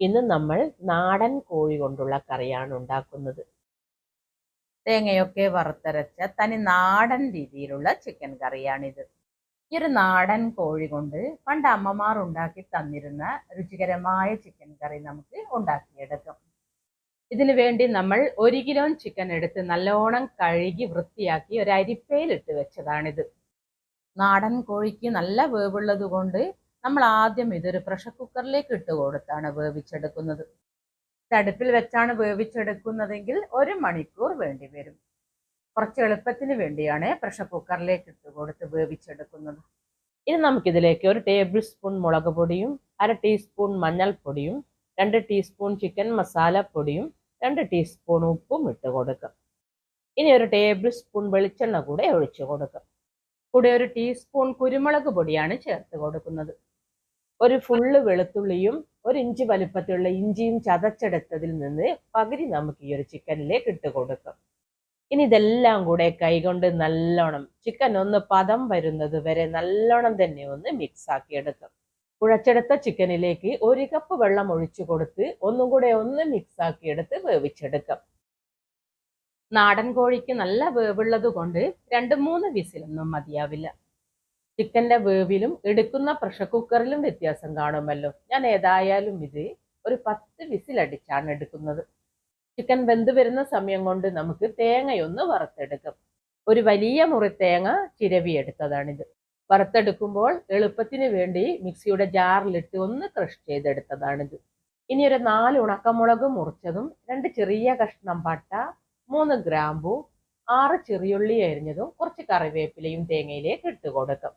ഇന്ന് നമ്മൾ നാടൻ കോഴി കൊണ്ടുള്ള കറിയാണ് ഉണ്ടാക്കുന്നത്. തേങ്ങയൊക്കെ വറുത്തരച്ച തനി നാടൻ രീതിയിലുള്ള ചിക്കൻ കറിയാണിത്. ഈ ഒരു നാടൻ കോഴി കൊണ്ട് പണ്ട് അമ്മമാർ ഉണ്ടാക്കി തന്നിരുന്ന രുചികരമായ ചിക്കൻ കറി നമുക്ക് ഉണ്ടാക്കിയെടുക്കാം. ഇതിനു വേണ്ടി നമ്മൾ ഒരു കിലോ ചിക്കൻ എടുത്ത് നല്ലോണം കഴുകി വൃത്തിയാക്കി ഒരു അരിപ്പയിലിട്ട് വെച്ചതാണിത്. നാടൻ കോഴിക്ക് നല്ല വേവുള്ളത് കൊണ്ട് നമ്മൾ ആദ്യം ഇതൊരു പ്രഷർ കുക്കറിലേക്ക് ഇട്ട് കൊടുത്താണ് വേവിച്ചെടുക്കുന്നത്. തടുപ്പിൽ വെച്ചാണ് വേവിച്ചെടുക്കുന്നതെങ്കിൽ ഒരു മണിക്കൂർ വേണ്ടി വരും. കുറച്ച് എളുപ്പത്തിന് വേണ്ടിയാണ് പ്രഷർ കുക്കറിലേക്ക് ഇട്ട് കൊടുത്ത് വേവിച്ചെടുക്കുന്നത്. ഇനി നമുക്കിതിലേക്ക് ഒരു ടേബിൾ സ്പൂൺ മുളക് പൊടിയും അര ടീസ്പൂൺ മഞ്ഞൾപ്പൊടിയും രണ്ട് ടീസ്പൂൺ ചിക്കൻ മസാലപ്പൊടിയും രണ്ട് ടീസ്പൂൺ ഉപ്പും ഇട്ട് കൊടുക്കാം. ഇനി ഒരു ടേബിൾ സ്പൂൺ വെളിച്ചെണ്ണ കൂടെ ഒഴിച്ചു കൊടുക്കാം. കൂടെ ഒരു ടീസ്പൂൺ കുരുമുളക് പൊടിയാണ് ചേർത്ത് കൊടുക്കുന്നത്. ഒരു ഫുള്ള് വെളുത്തുള്ളിയും ഒരു ഇഞ്ച് വലുപ്പത്തിലുള്ള ഇഞ്ചിയും ചതച്ചെടുത്തതിൽ നിന്ന് പകുതി നമുക്ക് ഈ ഒരു ചിക്കനിലേക്ക് ഇട്ട് കൊടുക്കാം. ഇനി ഇതെല്ലാം കൂടെ കൈകൊണ്ട് നല്ലോണം ചിക്കൻ ഒന്ന് പദം വരുന്നത് വരെ നല്ലോണം തന്നെ ഒന്ന് മിക്സ് ആക്കി എടുക്കും. കുഴച്ചെടുത്ത ചിക്കനിലേക്ക് ഒരു കപ്പ് വെള്ളം ഒഴിച്ചു കൊടുത്ത് ഒന്നും കൂടെ ഒന്ന് മിക്സ് ആക്കി എടുത്ത് വേവിച്ചെടുക്കാം. നാടൻ കോഴിക്ക് നല്ല വേവുള്ളത് കൊണ്ട് രണ്ട് മൂന്ന് വിസിലൊന്നും മതിയാവില്ല. ചിക്കന്റെ വേവിലും എടുക്കുന്ന പ്രഷർ കുക്കറിലും വ്യത്യാസം കാണുമല്ലോ. ഞാൻ ഏതായാലും ഇത് ഒരു പത്ത് വിസിലടിച്ചാണ് എടുക്കുന്നത്. ചിക്കൻ വെന്ത് വരുന്ന സമയം കൊണ്ട് നമുക്ക് തേങ്ങയൊന്ന് വറുത്തെടുക്കും. ഒരു വലിയ മുറി തേങ്ങ ചിരവിയെടുത്തതാണിത്. വറുത്തെടുക്കുമ്പോൾ എളുപ്പത്തിന് വേണ്ടി മിക്സിയുടെ ജാറിലിട്ട് ഒന്ന് ക്രഷ് ചെയ്തെടുത്തതാണിത്. ഇനി ഒരു നാല് ഉണക്കമുളക് മുറിച്ചതും രണ്ട് ചെറിയ കഷ്ണം പട്ട മൂന്ന് ഗ്രാമ്പു ആറ് ചെറിയുള്ളി അരിഞ്ഞതും കുറച്ച് കറിവേപ്പിലയും തേങ്ങയിലേക്ക് ഇട്ട് കൊടുക്കാം.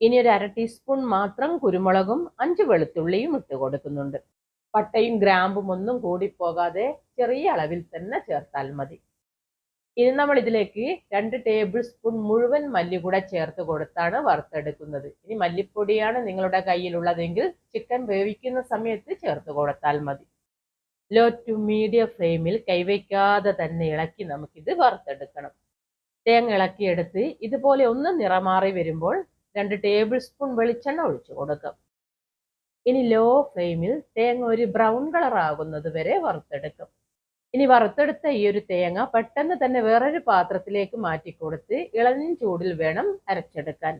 ഇനി ഒരു അര ടീസ്പൂൺ മാത്രം കുരുമുളകും അഞ്ച് വെളുത്തുള്ളിയും ഇട്ട് കൊടുക്കുന്നുണ്ട്. പട്ടയും ഗ്രാമ്പും ഒന്നും കൂടിപ്പോകാതെ ചെറിയ അളവിൽ തന്നെ ചേർത്താൽ മതി. ഇനി നമ്മൾ ഇതിലേക്ക് രണ്ട് ടേബിൾ സ്പൂൺ മുഴുവൻ മല്ലി കൂടെ ചേർത്ത് കൊടുത്താണ് വറുത്തെടുക്കുന്നത്. ഇനി മല്ലിപ്പൊടിയാണ് നിങ്ങളുടെ കയ്യിലുള്ളതെങ്കിൽ ചിക്കൻ വേവിക്കുന്ന സമയത്ത് ചേർത്ത് കൊടുത്താൽ മതി. ലോ ടു മീഡിയം ഫ്ലെയിമിൽ കൈവയ്ക്കാതെ തന്നെ ഇളക്കി നമുക്കിത് വറുത്തെടുക്കണം. തേങ്ങ ഇളക്കിയെടുത്ത് ഇതുപോലെ ഒന്ന് നിറമാറി വരുമ്പോൾ രണ്ട് ടേബിൾ സ്പൂൺ വെളിച്ചെണ്ണ ഒഴിച്ചു കൊടുക്കാം. ഇനി ലോ ഫ്ലെയിമിൽ തേങ്ങ ഒരു ബ്രൗൺ കളർ ആകുന്നത് വരെ വറുത്തെടുക്കും. ഇനി വറുത്തെടുത്ത ഈ ഒരു തേങ്ങ പെട്ടെന്ന് തന്നെ വേറൊരു പാത്രത്തിലേക്ക് മാറ്റി കൊടുത്ത് ഇളഞ്ഞ ചൂടിൽ വേണം അരച്ചെടുക്കാൻ.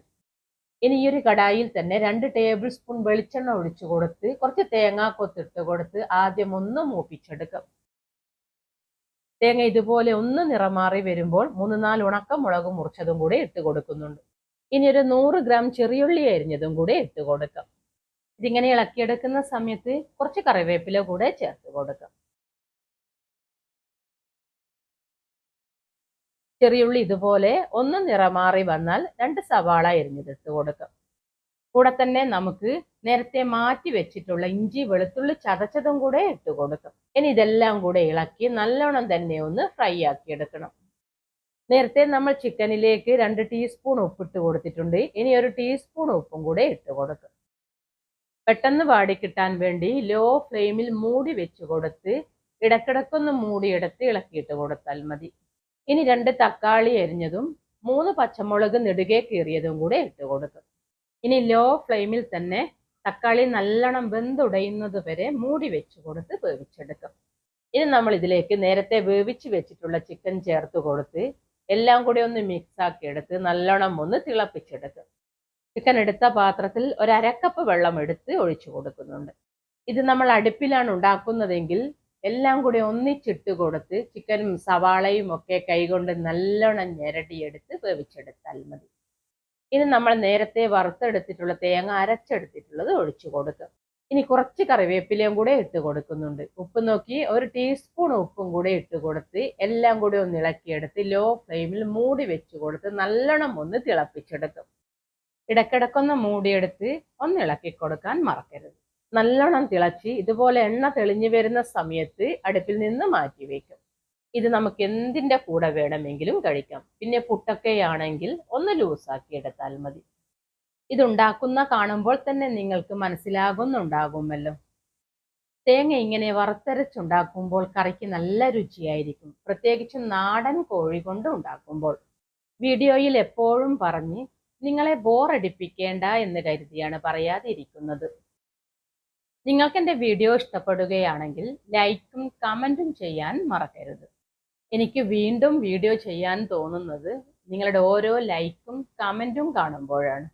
ഇനി ഈ ഒരു കടായിൽ തന്നെ രണ്ട് ടേബിൾ സ്പൂൺ വെളിച്ചെണ്ണ ഒഴിച്ചു കൊടുത്ത് കുറച്ച് തേങ്ങാ കൊത്തിട്ട് കൊടുത്ത് ആദ്യം ഒന്ന് മൂപ്പിച്ചെടുക്കും. തേങ്ങ ഇതുപോലെ ഒന്ന് നിറമാറി വരുമ്പോൾ മൂന്ന് നാല് ഉണക്കമുളക് മുറിച്ചതും കൂടെ ഇട്ട് കൊടുക്കുന്നുണ്ട്. ഇനി ഒരു നൂറ് ഗ്രാം ചെറിയുള്ളി അരിഞ്ഞതും കൂടെ ഇട്ട് കൊടുക്കാം. ഇതിങ്ങനെ ഇളക്കിയെടുക്കുന്ന സമയത്ത് കുറച്ച് കറിവേപ്പില കൂടെ ചേർത്ത് കൊടുക്കാം. ചെറിയുള്ളി ഇതുപോലെ ഒന്ന് നിറമാറി വന്നാൽ രണ്ട് സവാള അരിഞ്ഞിട്ട് കൊടുക്കാം. കൂടെ തന്നെ നമുക്ക് നേരത്തെ മാറ്റി വെച്ചിട്ടുള്ള ഇഞ്ചി വെളുത്തുള്ളി ചതച്ചതും കൂടെ ഇട്ട് കൊടുക്കാം. ഇനി ഇതെല്ലാം കൂടെ ഇളക്കി നല്ലോണം തന്നെ ഒന്ന് ഫ്രൈ ആക്കി എടുക്കണം. നേരത്തെ നമ്മൾ ചിക്കനിലേക്ക് രണ്ട് ടീസ്പൂൺ ഉപ്പിട്ട് കൊടുത്തിട്ടുണ്ട്. ഇനി ഒരു ടീസ്പൂൺ ഉപ്പും കൂടെ ഇട്ട് കൊടുക്കും. പെട്ടെന്ന് വാടിക്കിട്ടാൻ വേണ്ടി ലോ ഫ്ലെയിമിൽ മൂടി വെച്ച് കൊടുത്ത് ഇടക്കിടക്കൊന്ന് മൂടിയെടുത്ത് ഇളക്കിയിട്ട് കൊടുത്താൽ മതി. ഇനി രണ്ട് തക്കാളി എരിഞ്ഞതും മൂന്ന് പച്ചമുളക് നെടുകെ കീറിയതും കൂടെ ഇട്ട് കൊടുക്കും. ഇനി ലോ ഫ്ലെയിമിൽ തന്നെ തക്കാളി നല്ലോണം വെന്തുടയുന്നത് വരെ മൂടി വെച്ച് കൊടുത്ത് വേവിച്ചെടുക്കും. ഇനി നമ്മൾ ഇതിലേക്ക് നേരത്തെ വേവിച്ച് വെച്ചിട്ടുള്ള ചിക്കൻ ചേർത്ത് കൊടുത്ത് എല്ലാം കൂടി ഒന്ന് മിക്സ് ആക്കി എടുത്ത് നല്ലോണം ഒന്ന് തിളപ്പിച്ചെടുക്കും ചിക്കൻ എടുത്ത പാത്രത്തിൽ ഒരു അരക്കപ്പ് വെള്ളം എടുത്ത് ഒഴിച്ചു കൊടുക്കുന്നുണ്ട്. ഇത് നമ്മൾ അടുപ്പിലാണ് ഉണ്ടാക്കുന്നതെങ്കിൽ എല്ലാം കൂടി ഒന്നിച്ചിട്ട് കൊടുത്ത് ചിക്കനും സവാളയും ഒക്കെ കൈകൊണ്ട് നല്ലോണം ഞെരടിയെടുത്ത് വേവിച്ചെടുത്താൽ മതി. ഇനി നമ്മൾ നേരത്തെ വറുത്തെടുത്തിട്ടുള്ള തേങ്ങ അരച്ചെടുത്തിട്ടുള്ളത് ഒഴിച്ചു കൊടുക്കുക ഇനി കുറച്ച് കറിവേപ്പിലയും കൂടെ ഇട്ട് കൊടുക്കുന്നുണ്ട്. ഉപ്പ് നോക്കി ഒരു ടീസ്പൂൺ ഉപ്പും കൂടെ ഇട്ട് കൊടുത്ത് എല്ലാം കൂടി ഒന്ന് ഇളക്കിയെടുത്ത് ലോ ഫ്ലെയിമിൽ മൂടി വെച്ച് കൊടുത്ത് നല്ലോണം ഒന്ന് തിളപ്പിച്ചെടുക്കും. ഇടക്കിടക്കൊന്ന് മൂടിയെടുത്ത് ഒന്ന് ഇളക്കി കൊടുക്കാൻ മറക്കരുത്. നല്ലോണം തിളച്ച് ഇതുപോലെ എണ്ണ തെളിഞ്ഞു വരുന്ന സമയത്ത് അടുപ്പിൽ നിന്ന് മാറ്റി വയ്ക്കും ഇത് നമുക്ക് എന്തിന്റെ കൂടെ വേണമെങ്കിലും കഴിക്കാം. പിന്നെ പുട്ടൊക്കെയാണെങ്കിൽ ഒന്ന് ലൂസാക്കി എടുത്താൽ മതി. ഇതുണ്ടാക്കുന്ന കാണുമ്പോൾ തന്നെ നിങ്ങൾക്ക് മനസ്സിലാകുന്നുണ്ടാകുമല്ലോ. തേങ്ങ ഇങ്ങനെ വറുത്തരച്ചുണ്ടാക്കുമ്പോൾ കറിക്ക് നല്ല രുചിയായിരിക്കും. പ്രത്യേകിച്ച് നാടൻ കോഴി കൊണ്ട് ഉണ്ടാക്കുമ്പോൾ. വീഡിയോയിൽ എപ്പോഴും പറഞ്ഞ് നിങ്ങളെ ബോറടിപ്പിക്കേണ്ട എന്ന് കരുതിയാണ് പറയാതിരിക്കുന്നത്. നിങ്ങൾക്ക് എന്റെ വീഡിയോ ഇഷ്ടപ്പെടുകയാണെങ്കിൽ ലൈക്കും കമന്റും ചെയ്യാൻ മറക്കരുത്. എനിക്ക് വീണ്ടും വീഡിയോ ചെയ്യാൻ തോന്നുന്നത് നിങ്ങളുടെ ഓരോ ലൈക്കും കമന്റും കാണുമ്പോഴാണ്.